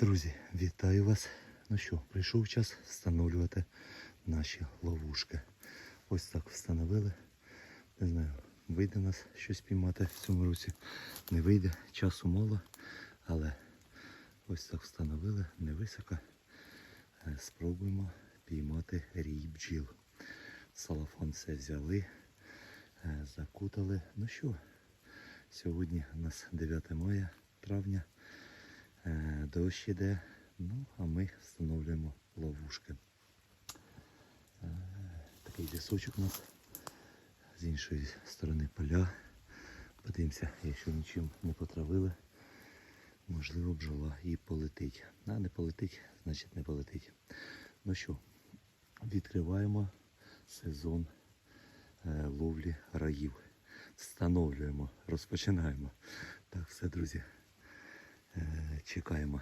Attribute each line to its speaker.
Speaker 1: Друзі, вітаю вас. Ну що, прийшов час встановлювати наші ловушки. Ось так встановили. Не знаю, вийде нас щось піймати в цьому році. Не вийде, часу мало, але ось так встановили невисоко. Е, Спробуємо піймати рій бджіл. Салафон все взяли, е, закутали. Ну що, сьогодні у нас 9 мая, травня. Дощ іде, ну а ми встановлюємо ловушки. Е, Такий лісочок у нас з іншої сторони поля. Подивимося, якщо нічим не потравили, можливо бджола і полетить. А не полетить, значить не полетить. Ну що, відкриваємо сезон е, ловлі раїв. Встановлюємо, розпочинаємо. Так, все, друзі. Чекаємо